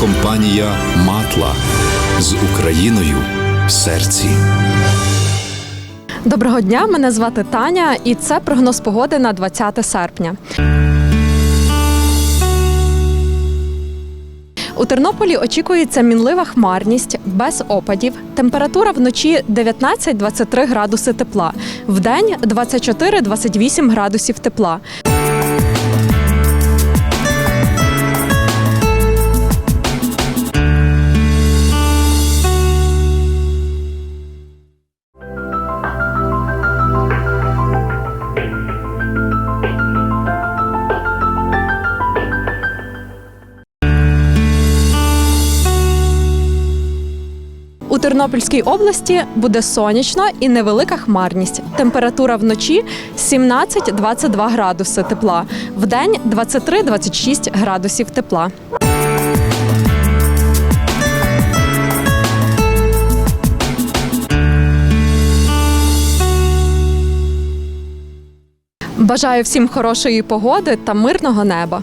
компанія Матла з Україною в серці. Доброго дня, мене звати Таня, і це прогноз погоди на 20 серпня. У Тернополі очікується мінлива хмарність без опадів. Температура вночі 19-23 градуси тепла, вдень 24-28 градусів тепла. У Тернопільській області буде сонячно і невелика хмарність. Температура вночі 17-22 градуси тепла, вдень 23-26 градусів тепла. Бажаю всім хорошої погоди та мирного неба.